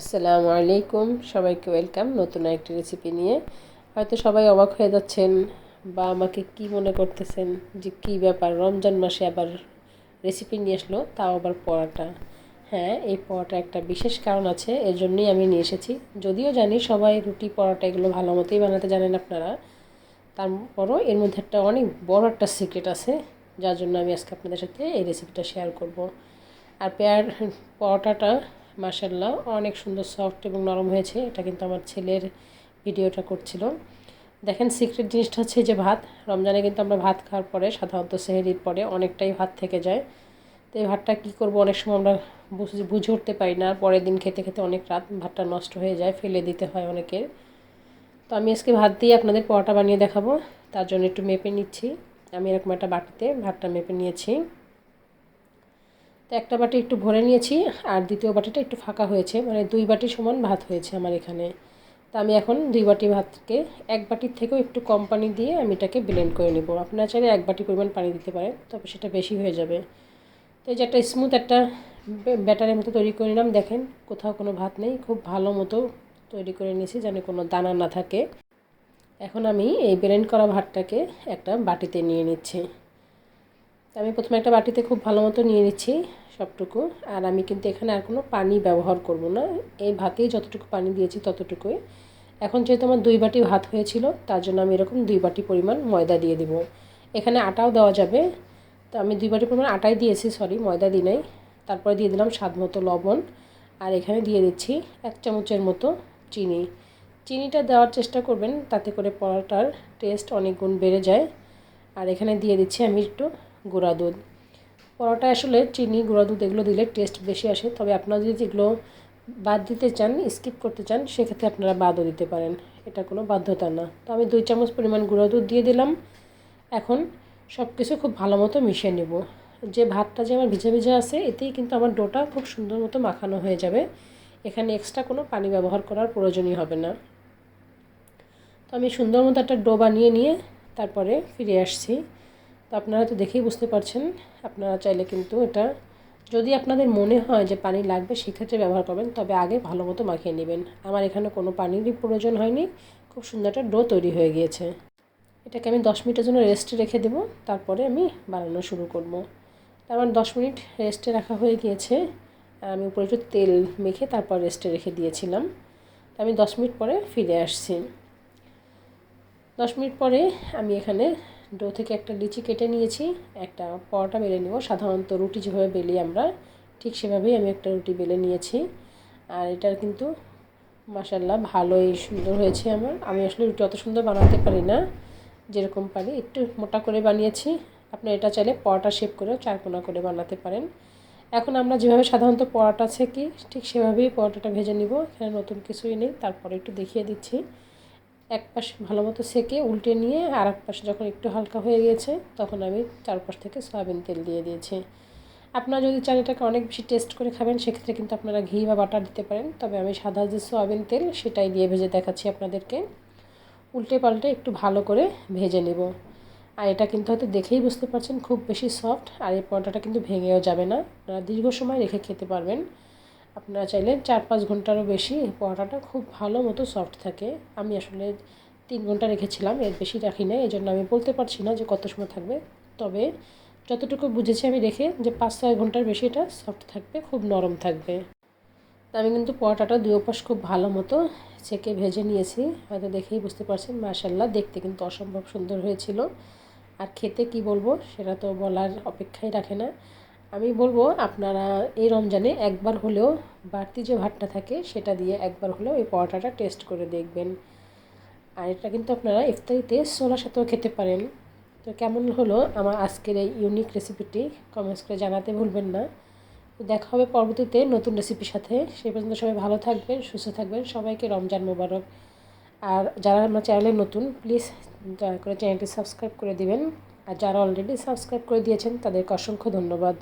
আসসালামু আলাইকুম। সবাইকে ওয়েলকাম নতুন একটি রেসিপি নিয়ে। হয়তো সবাই অবাক হয়ে যাচ্ছেন বা আমাকে কি মনে করতেছেন যে কি ব্যাপার, রমজান মাসে আবার রেসিপি নিয়ে আসলো, তাও আবার পরোটা। হ্যাঁ এই পরোটা একটা বিশেষ কারণ আছে, এর জন্যই আমি নিয়ে এসেছি। যদিও জানি সবাই রুটি, পরোটা এগুলো ভালো মতোই বানাতে জানেন আপনারা। তারপরও এর মধ্যে একটা অনেক বড় একটা সিক্রেট আছে, যার জন্য আমি আজকে আপনাদের সাথে এই রেসিপিটা শেয়ার করব। আর পেয়ার, পরোটাটা মাসাল্লাহ অনেক সুন্দর সফট এবং নরম হয়েছে। এটা কিন্তু আমার ছেলের ভিডিওটা করছিল। দেখেন সিক্রেট জিনিসটা হচ্ছে যে ভাত। রমজানে কিন্তু আমরা ভাত খাওয়ার পরে, সাধারণত সেহেরির পরে অনেকটাই ভাত থেকে যায়। তো এই ভাতটা কী করব? অনেক সময় আমরা বুঝে উঠতে পারি না। পরের দিন খেতে খেতে অনেক রাত ভাতটা নষ্ট হয়ে যায়, ফেলে দিতে হয় অনেকের। তো আমি আজকে ভাত দিয়ে আপনাদের পরোটা বানিয়ে দেখাবো। তার জন্য একটু মেপে নিচ্ছি। আমি এরকম একটা বাটিতে ভাতটা মেপে নিয়েছি। তো একটা বাটি একটু ভরে নিয়েছি, আর দ্বিতীয় বাটিটা একটু ফাঁকা হয়েছে মানে দুই বাটি সমান ভাত হয়েছে আমার এখানে। তো আমি এখন দুই বাটি ভাতকে এক বাটির থেকেও একটু কম পানি দিয়ে আমি এটাকে ব্লেন্ড করে নেব। আপনারা চাইলে এক বাটি পরিমাণ পানি দিতে পারেন, তবে সেটা বেশি হয়ে যাবে। তো এই যে একটা স্মুথ একটা ব্যাটারের মতো তৈরি করে নিলাম, দেখেন কোথাও কোনো ভাত নেই, খুব ভালো মতো তৈরি করে নিয়েছি যেন কোনো দানা না থাকে। এখন আমি এই ব্লেন্ড করা ভাতটাকে একটা বাটিতে নিয়ে নিচ্ছি। আমি প্রথমে একটা বাটিতে খুব ভালো মতো নিয়ে নিচ্ছি সবটুকু। আর আমি কিন্তু এখানে আর কোনো পানি ব্যবহার করব না। এই ভাতেই যতটুকু পানি দিয়েছি ততটুকুই। এখন যেহেতু আমার দুই বাটি ভাত হয়েছিল, তার জন্য আমি এরকম দুই বাটি পরিমাণ ময়দা দিয়ে দিব। এখানে আটাও দেওয়া যাবে। তো আমি দুই বাটি পরিমাণ আটাই দিয়েছি, সরি, ময়দা দিই নাই। তারপরে দিয়ে দিলাম স্বাদ মতো লবণ। আর এখানে দিয়ে দিচ্ছি এক চামচের মতো চিনি। চিনিটা দেওয়ার চেষ্টা করবেন, তাতে করে পরোটার টেস্ট অনেক গুণ বেড়ে যায়। আর এখানে দিয়ে দিচ্ছি আমি একটু গুঁড়া দুধ। পরোটা আসলে চিনি, গুঁড়া দুধ এগুলো দিলে টেস্ট বেশি আসে। তবে আপনারা যদি এগুলো বাদ দিতে চান স্কিপ করতে চান, সেক্ষেত্রে আপনারা বাদও দিতে পারেন। এটা কোনো বাধ্যতা না। তো আমি দুই চামচ পরিমাণ গুঁড়া দুধ দিয়ে দিলাম। এখন সব কিছু খুব ভালো মতো মিশিয়ে নেব। যে ভাতটা যে আমার ভিজা ভিজা আছে, এতেই কিন্তু আমার ডোটা খুব সুন্দর মতো মাখানো হয়ে যাবে। এখানে এক্সট্রা কোনো পানি ব্যবহার করার প্রয়োজনই হবে না। তো আমি সুন্দর মতো একটা ডো বানিয়ে নিয়ে তারপরে ফিরে আসছি। তো আপনারা তো দেখেই বুঝতে পারছেন, আপনারা চাইলে কিন্তু এটা, যদি আপনাদের মনে হয় যে পানি লাগবে সেক্ষেত্রে ব্যবহার করবেন, তবে আগে ভালো মতো মাখিয়ে নেবেন। আমার এখানে কোনো পানিরই প্রয়োজন হয়নি, খুব সুন্দর একটা ডো তৈরি হয়ে গিয়েছে। এটাকে আমি দশ মিনিটের জন্য রেস্টে রেখে দেবো, তারপরে আমি বানানো শুরু করব। আমার দশ মিনিট রেস্টে রাখা হয়ে গিয়েছে, আমি উপরে একটু তেল মেখে তারপর রেস্টে রেখে দিয়েছিলাম। আমি দশ মিনিট পরে ফিরে আসছি। দশ মিনিট পরে আমি এখানে ডো থেকে একটা লিচি কেটে নিয়েছি, একটা পরোটা বেলে নেব। সাধারণত রুটি যেভাবে বেলি আমরা, ঠিক সেভাবেই আমি একটা রুটি বেলে নিয়েছি। আর এটার কিন্তু মাসাল্লাহ ভালোই সুন্দর হয়েছে আমার। আমি আসলে রুটি অত সুন্দর বানাতে পারি না, যেরকম পারি। একটু মোটা করে বানিয়েছি। আপনি এটা চাইলে পরোটা শেপ করেও চারকোনা করে বানাতে পারেন। এখন আমরা যেভাবে সাধারণত পরোটা কি ঠিক সেভাবেই পরোটাটা ভেজে নিব। এখানে নতুন কিছুই নেই, তারপরে একটু দেখিয়ে দিচ্ছি। এক পাশ ভালো মতো সেকে উল্টে নিয়ে আর এক পাশে যখন একটু হালকা হয়ে গিয়েছে, তখন আমি চারপাশ থেকে সয়াবিন তেল দিয়ে দিয়েছি। আপনারা যদি চান এটাকে অনেক বেশি টেস্ট করে খাবেন, সেক্ষেত্রে কিন্তু আপনারা ঘি বা বাটার দিতে পারেন। তবে আমি সাদা যে সয়াবিন তেল, সেটাই দিয়ে ভেজে দেখাচ্ছি আপনাদেরকে। উল্টে পাল্টে একটু ভালো করে ভেজে নেব। আর এটা কিন্তু হয়তো দেখেই বুঝতে পারছেন, খুব বেশি সফট আর এই পরোটাটা কিন্তু ভেঙেও যাবে না। আপনারা দীর্ঘ সময় রেখে খেতে পারবেন। আপনারা চাইলে চার পাঁচ ঘন্টারও বেশি পরোটাটা খুব ভালো মতো সফট থাকে। আমি আসলে তিন ঘণ্টা রেখেছিলাম, এর বেশি রাখি না এই জন্য আমি বলতে পারছি না যে কত সময় থাকবে। তবে যতটুকু বুঝেছি আমি রেখে যে পাঁচ ছয় ঘণ্টার বেশি এটা সফট থাকবে, খুব নরম থাকবে। আমি কিন্তু পরোটাটা দুই পাশ খুব ভালো মতো সেকে ভেজে নিয়েছি, হয়তো দেখেই বুঝতে পারছেন। মাশাল্লাহ দেখতে কিন্তু অসম্ভব সুন্দর হয়েছিল। আর খেতে কি বলব, সেটা তো বলার অপেক্ষাই রাখে না। আমি বলব আপনারা এই রমজানে একবার হলেও বাড়তি যে ভাতটা থাকে সেটা দিয়ে একবার হলেও এই পরোটাটা টেস্ট করে দেখবেন। আর এটা কিন্তু আপনারা ইফতারিতে সোলার সাথেও খেতে পারেন। তো কেমন হলো আমার আজকের এই ইউনিক রেসিপিটি কমেন্টস করে জানাতে ভুলবেন না। দেখা হবে পরবর্তীতে নতুন রেসিপির সাথে। সেই পর্যন্ত সবাই ভালো থাকবেন, সুস্থ থাকবেন। সবাইকে রমজান মোবারক। আর যারা আমার চ্যানেলে নতুন প্লিজ দয়া করে চ্যানেলটি সাবস্ক্রাইব করে দিবেন। আর যারা অলরেডি সাবস্ক্রাইব করে দিয়েছেন, তাদেরকে অসংখ্য ধন্যবাদ।